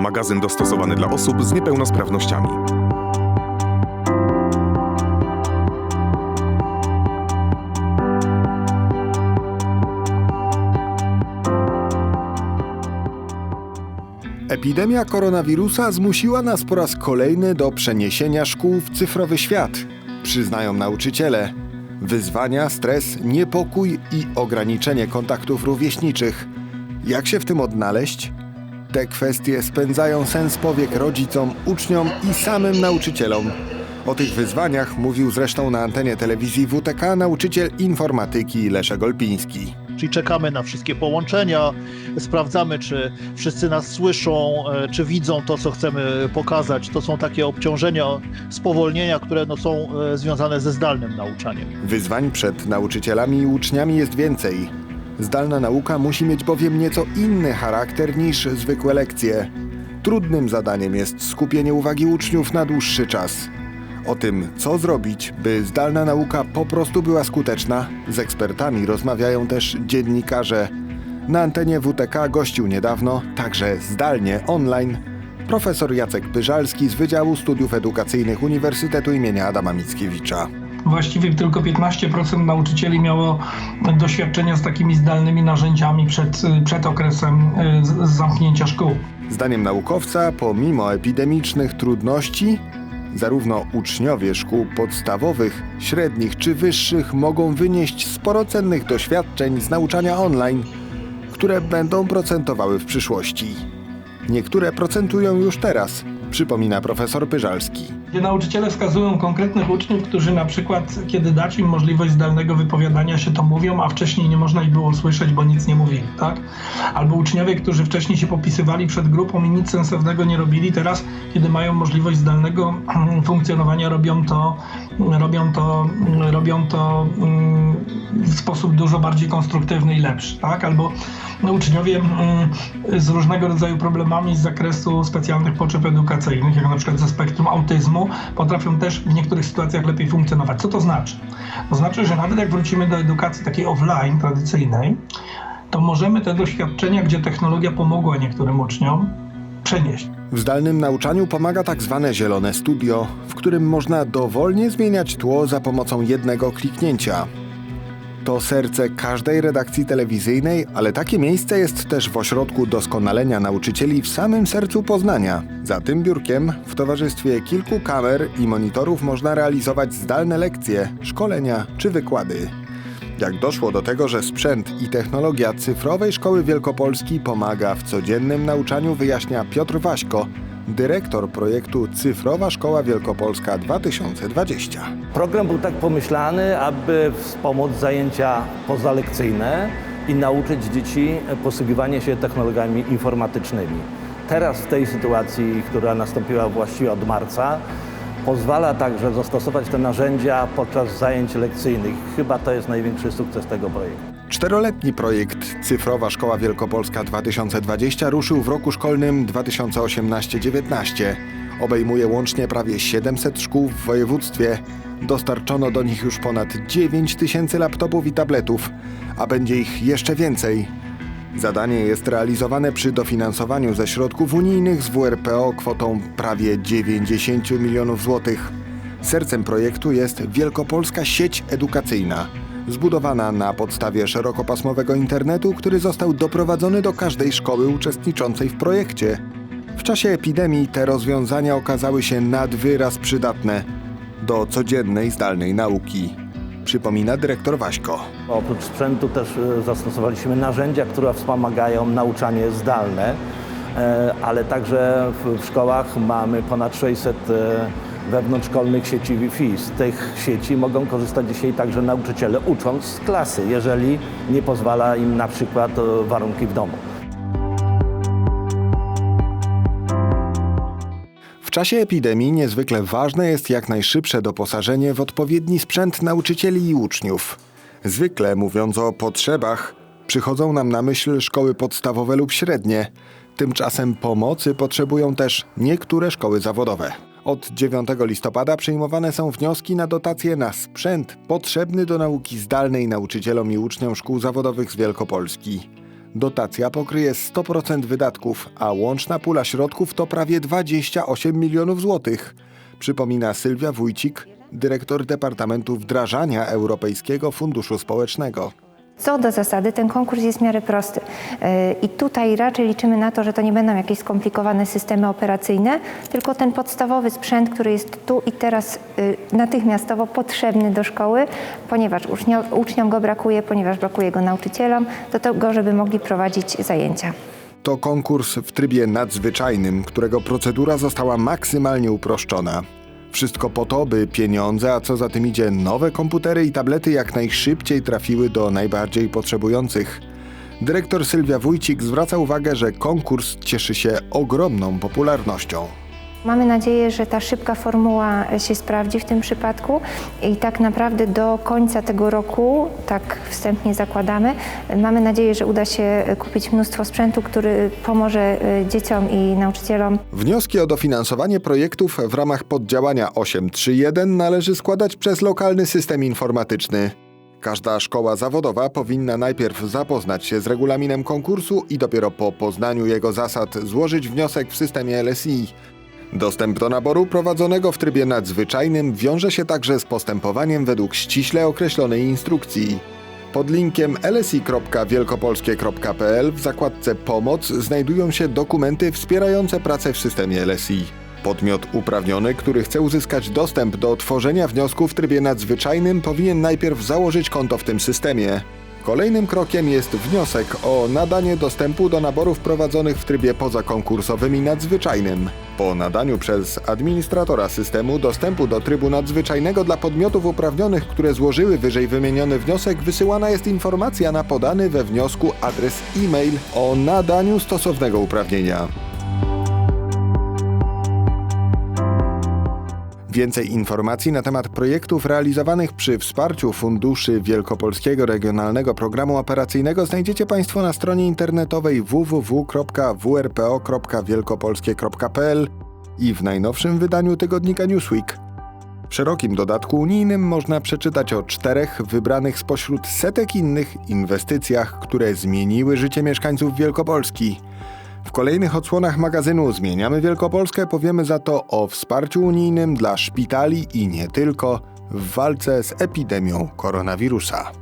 Magazyn dostosowany dla osób z niepełnosprawnościami. Epidemia koronawirusa zmusiła nas po raz kolejny do przeniesienia szkół w cyfrowy świat. Przyznają nauczyciele. Wyzwania, stres, niepokój i ograniczenie kontaktów rówieśniczych. Jak się w tym odnaleźć? Te kwestie spędzają sens powiek rodzicom, uczniom i samym nauczycielom. O tych wyzwaniach mówił zresztą na antenie telewizji WTK nauczyciel informatyki Leszek Olpiński. Czyli czekamy na wszystkie połączenia, sprawdzamy, czy wszyscy nas słyszą, e, czy widzą to, co chcemy pokazać. To są takie obciążenia, spowolnienia, które no, są e, związane ze zdalnym nauczaniem. Wyzwań przed nauczycielami i uczniami jest więcej. Zdalna nauka musi mieć bowiem nieco inny charakter niż zwykłe lekcje. Trudnym zadaniem jest skupienie uwagi uczniów na dłuższy czas. O tym, co zrobić, by zdalna nauka po prostu była skuteczna, z ekspertami rozmawiają też dziennikarze. Na antenie WTK gościł niedawno, także zdalnie online, profesor Jacek Pyżalski z Wydziału Studiów Edukacyjnych Uniwersytetu im. Adama Mickiewicza. Właściwie tylko 15% nauczycieli miało doświadczenia z takimi zdalnymi narzędziami przed, przed okresem zamknięcia szkół. Zdaniem naukowca, pomimo epidemicznych trudności, zarówno uczniowie szkół podstawowych, średnich czy wyższych mogą wynieść sporo cennych doświadczeń z nauczania online, które będą procentowały w przyszłości. Niektóre procentują już teraz, przypomina profesor Pyżalski. Gdzie nauczyciele wskazują konkretnych uczniów, którzy na przykład, kiedy dać im możliwość zdalnego wypowiadania się, to mówią, a wcześniej nie można ich było słyszeć, bo nic nie mówili, tak? Albo uczniowie, którzy wcześniej się popisywali przed grupą i nic sensownego nie robili, teraz, kiedy mają możliwość zdalnego funkcjonowania, robią to, robią to, robią to mm, w sposób dużo bardziej konstruktywny i lepszy, tak? Albo no, uczniowie mm, z różnego rodzaju problemami z zakresu specjalnych potrzeb edukacyjnych, jak na przykład ze spektrum autyzmu, potrafią też w niektórych sytuacjach lepiej funkcjonować. Co to znaczy? To znaczy, że nawet jak wrócimy do edukacji takiej offline, tradycyjnej, to możemy te doświadczenia, gdzie technologia pomogła niektórym uczniom, przenieść. W zdalnym nauczaniu pomaga tak zwane zielone studio, w którym można dowolnie zmieniać tło za pomocą jednego kliknięcia. To serce każdej redakcji telewizyjnej, ale takie miejsce jest też w ośrodku doskonalenia nauczycieli w samym sercu Poznania. Za tym biurkiem, w towarzystwie kilku kamer i monitorów można realizować zdalne lekcje, szkolenia czy wykłady. Jak doszło do tego, że sprzęt i technologia cyfrowej Szkoły Wielkopolski pomaga w codziennym nauczaniu, wyjaśnia Piotr Waśko, dyrektor projektu Cyfrowa Szkoła Wielkopolska 2020. Program był tak pomyślany, aby wspomóc zajęcia pozalekcyjne i nauczyć dzieci posługiwania się technologiami informatycznymi. Teraz w tej sytuacji, która nastąpiła właściwie od marca, pozwala także zastosować te narzędzia podczas zajęć lekcyjnych. Chyba to jest największy sukces tego projektu. Czteroletni projekt Cyfrowa Szkoła Wielkopolska 2020 ruszył w roku szkolnym 2018-19. Obejmuje łącznie prawie 700 szkół w województwie. Dostarczono do nich już ponad 9 tysięcy laptopów i tabletów, a będzie ich jeszcze więcej. Zadanie jest realizowane przy dofinansowaniu ze środków unijnych z WRPO kwotą prawie 90 milionów złotych. Sercem projektu jest Wielkopolska Sieć Edukacyjna, zbudowana na podstawie szerokopasmowego internetu, który został doprowadzony do każdej szkoły uczestniczącej w projekcie. W czasie epidemii te rozwiązania okazały się nad wyraz przydatne do codziennej zdalnej nauki. Przypomina dyrektor Waśko. Oprócz sprzętu też e, zastosowaliśmy narzędzia, które wspomagają nauczanie zdalne, e, ale także w, szkołach mamy ponad 600 e, wewnątrzszkolnych sieci Wi-Fi. Z tych sieci mogą korzystać dzisiaj także nauczyciele ucząc z klasy, jeżeli nie pozwala im na przykład e, warunki w domu. W czasie epidemii niezwykle ważne jest jak najszybsze doposażenie w odpowiedni sprzęt nauczycieli i uczniów. Zwykle, mówiąc o potrzebach, przychodzą nam na myśl szkoły podstawowe lub średnie. Tymczasem pomocy potrzebują też niektóre szkoły zawodowe. Od 9 listopada przyjmowane są wnioski na dotacje na sprzęt potrzebny do nauki zdalnej nauczycielom i uczniom szkół zawodowych z Wielkopolski. Dotacja pokryje 100% wydatków, a łączna pula środków to prawie 28 milionów złotych. Przypomina Sylwia Wójcik, dyrektor Departamentu Wdrażania Europejskiego Funduszu Społecznego. Co do zasady, ten konkurs jest w miarę prosty. Yy, I tutaj raczej liczymy na to, że to nie będą jakieś skomplikowane systemy operacyjne, tylko ten podstawowy sprzęt, który jest tu i teraz yy, natychmiastowo potrzebny do szkoły, ponieważ ucznio- uczniom go brakuje, ponieważ brakuje go nauczycielom, do tego, żeby mogli prowadzić zajęcia. To konkurs w trybie nadzwyczajnym, którego procedura została maksymalnie uproszczona. Wszystko po to, by pieniądze, a co za tym idzie nowe komputery i tablety jak najszybciej trafiły do najbardziej potrzebujących. Dyrektor Sylwia Wójcik zwraca uwagę, że konkurs cieszy się ogromną popularnością. Mamy nadzieję, że ta szybka formuła się sprawdzi w tym przypadku i tak naprawdę do końca tego roku, tak wstępnie zakładamy, mamy nadzieję, że uda się kupić mnóstwo sprzętu, który pomoże y, dzieciom i nauczycielom Wnioski o dofinansowanie projektów w ramach poddziałania 831 należy składać przez lokalny system informatyczny. Każda szkoła zawodowa powinna najpierw zapoznać się z regulaminem konkursu i dopiero po poznaniu jego zasad złożyć wniosek w systemie LSI. Dostęp do naboru prowadzonego w trybie nadzwyczajnym wiąże się także z postępowaniem według ściśle określonej instrukcji. Pod linkiem lsi.wielkopolskie.pl w zakładce Pomoc znajdują się dokumenty wspierające pracę w systemie LSI. Podmiot uprawniony, który chce uzyskać dostęp do tworzenia wniosku w trybie nadzwyczajnym, powinien najpierw założyć konto w tym systemie. Kolejnym krokiem jest wniosek o nadanie dostępu do naborów prowadzonych w trybie pozakonkursowym i nadzwyczajnym. Po nadaniu przez administratora systemu dostępu do trybu nadzwyczajnego dla podmiotów uprawnionych, które złożyły wyżej wymieniony wniosek, wysyłana jest informacja na podany we wniosku adres e-mail o nadaniu stosownego uprawnienia. Więcej informacji na temat projektów realizowanych przy wsparciu funduszy Wielkopolskiego Regionalnego Programu Operacyjnego znajdziecie Państwo na stronie internetowej www.wrpo.wielkopolskie.pl i w najnowszym wydaniu tygodnika Newsweek. W szerokim dodatku unijnym można przeczytać o czterech wybranych spośród setek innych inwestycjach, które zmieniły życie mieszkańców Wielkopolski. W kolejnych odsłonach magazynu Zmieniamy Wielkopolskę powiemy za to o wsparciu unijnym dla szpitali i nie tylko w walce z epidemią koronawirusa.